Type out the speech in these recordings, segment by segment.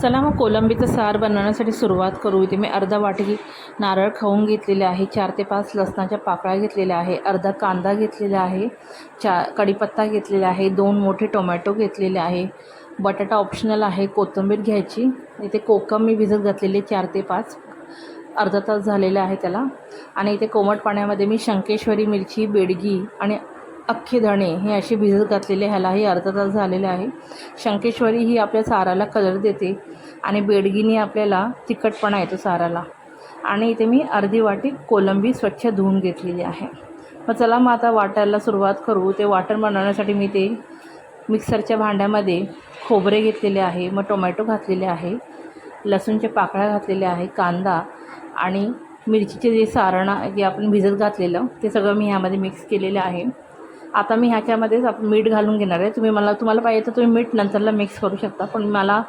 चला मग कोलंबीचं सार बनवण्यासाठी सुरुवात करू. इथे मी अर्धा वाटी नारळ खाऊन घेतलेले आहे. चार ते पाच लसणाच्या पाकळ्या घेतलेल्या आहे. अर्धा कांदा घेतलेला आहे. चा कढीपत्ता घेतलेला आहे. दोन मोठे टोमॅटो घेतलेले आहे. बटाटा ऑप्शनल आहे. कोथिंबीर घ्यायची. इथे कोकम मी भिजत घातलेले चार ते पाच. अर्धा तास झालेला आहे त्याला. आणि इथे कोमट पाण्यामध्ये मी शंकेश्वरी मिरची बेडगी आणि अख्खे धणे हे असे भिजत घातलेले ह्यालाही अर्धा तास झालेले आहे. शंकेश्वरी ही आपल्या साराला कलर देते आणि बेडगीने आपल्याला तिखटपणा येतो साराला. आणि इथे मी अर्धी वाटी कोलंबी स्वच्छ धुवून घेतलेली आहे. मग चला मग आता वाटायला सुरुवात करू. ते वाटण बनवण्यासाठी मी ते मिक्सरच्या भांड्यामध्ये खोबरे घेतलेले आहे मग टोमॅटो घातलेले आहे लसूणच्या पाकळ्या घातलेल्या आहे कांदा आणि मिरचीचे जे सारण जे आपण भिजत घातलेलं ते सगळं मी ह्यामध्ये मिक्स केलेलं आहे. आता मी ह्याच्यामध्येच आपण मीठ घालून घेणार आहे. तुम्ही मला तुम्हाला पाहिजे तर तुम्ही मीठ नंतरला मिक्स करू शकता पण मला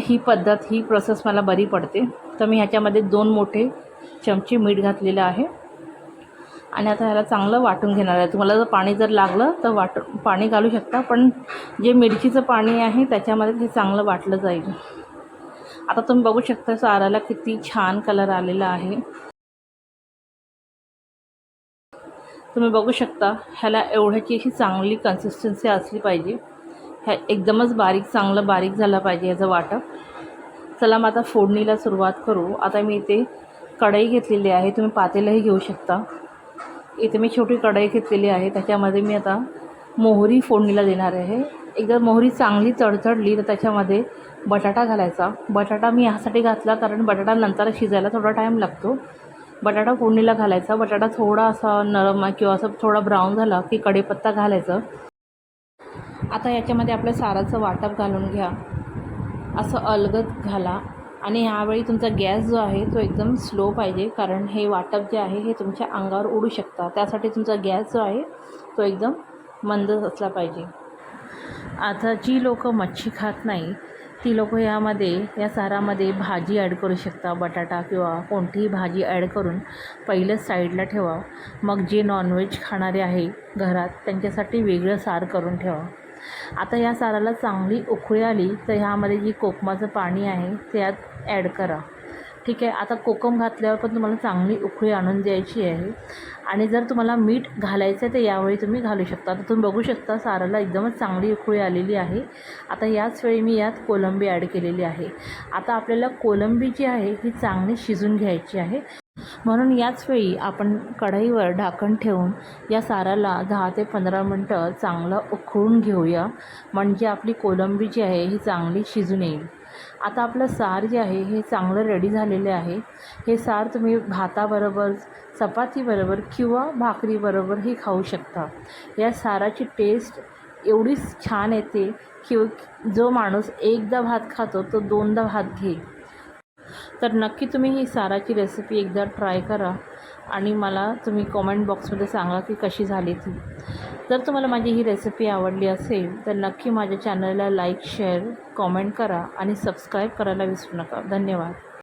ही पद्धत ही प्रोसेस मला बरी पडते. तर मी ह्याच्यामध्ये दोन मोठे चमचे मीठ घातलेलं आहे. आणि आता ह्याला चांगलं वाटून घेणार आहे. तुम्हाला जर पाणी जर लागलं तर वाट पाणी घालू शकता पण जे मिरचीचं पाणी आहे त्याच्यामध्ये ते चांगलं वाटलं जाईल. आता तुम्ही बघू शकता साराला किती छान कलर आलेला आहे. तुम्ही बघू शकता ह्याला एवढ्याची अशी चांगली कन्सिस्टन्सी असली पाहिजे. ह्या एकदमच बारीक चांगलं बारीक झालं पाहिजे ह्याचं वाटप. चला मग आता फोडणीला सुरुवात करू. आता मी इथे कढई घेतलेली आहे तुम्ही पातेलंही घेऊ शकता. इथे मी छोटी कढई घेतलेली आहे त्याच्यामध्ये मी आता मोहरी फोडणीला देणार आहे. एकदा मोहरी चांगली चढचढली तर त्याच्यामध्ये बटाटा घालायचा. बटाटा मी ह्यासाठी घातला कारण बटाटा नंतर शिजायला थोडा टाईम लागतो. बटाटा फोडणीला घालायचा. बटाटा थोडा असा नरम किंवा असं थोडा ब्राऊन झाला की कढीपत्ता घालायचं. आता याच्यामध्ये आपल्या साराचं वाटप घालून घ्या. असं अलगद घाला. आणि ह्यावेळी तुमचा गॅस जो आहे तो एकदम स्लो पाहिजे. कारण हे वाटप जे आहे हे तुमच्या अंगावर उडू शकता. त्यासाठी तुमचा गॅस जो आहे तो एकदम मंद असला पाहिजे. आता जी लोक मच्छी खात नाही ती लोक यामध्ये या सारामध्ये भाजी ॲड करू शकता बटाटा किंवा कोणतीही भाजी ॲड करून पहिलं साईडला ठेवा. मग जे नॉनव्हेज खाणारे आहे घरात त्यांच्यासाठी वेगळं सार करून ठेवा. आता या साराला चांगली उकळी आली तर ह्यामध्ये जी कोकमाचं पाणी आहे ते यात ॲड करा. ठीक आहे आता कोकम घातल्यावर पण तुम्हाला चांगली उकळी आणून द्यायची आहे. आणि जर तुम्हाला मीठ घालायचं आहे तर यावेळी तुम्ही घालू शकता. आता तुम्ही बघू शकता साराला एकदमच चांगली उकळी आलेली आहे. आता याच वेळी मी यात कोलंबी ॲड केलेली आहे. आता आपल्याला कोलंबी जी आहे ही चांगली शिजून घ्यायची आहे. म्हणून याच वेळी आपण कढईवर ढाकण ठेवून या साराला दहा ते पंधरा मिनटं चांगलं उकळून घेऊया. म्हणजे आपली कोलंबी जी आहे ही चांगली शिजून येईल. आता आपलं सार जे आहे हे चांगलं रेडी झालेले आहे. हे सार तुम्ही भाताबरोबर चपातीबरोबर किंवा भाकरीबरोबरही खाऊ शकता. या साराची टेस्ट एवढीच छान येते की जो माणूस एकदा भात खातो तो दोनदा भात घेईल. तर नक्की तुम्ही ही साराची रेसिपी एकदा ट्राय करा आणि मला तुम्ही कॉमेंट बॉक्समध्ये सांगा की कशी झाली ती. जर तुम्हाला माझी ही रेसिपी आवडली असेल तर नक्की माझ्या चॅनलला लाईक शेअर कॉमेंट करा आणि सबस्क्राईब करायला विसरू नका. धन्यवाद.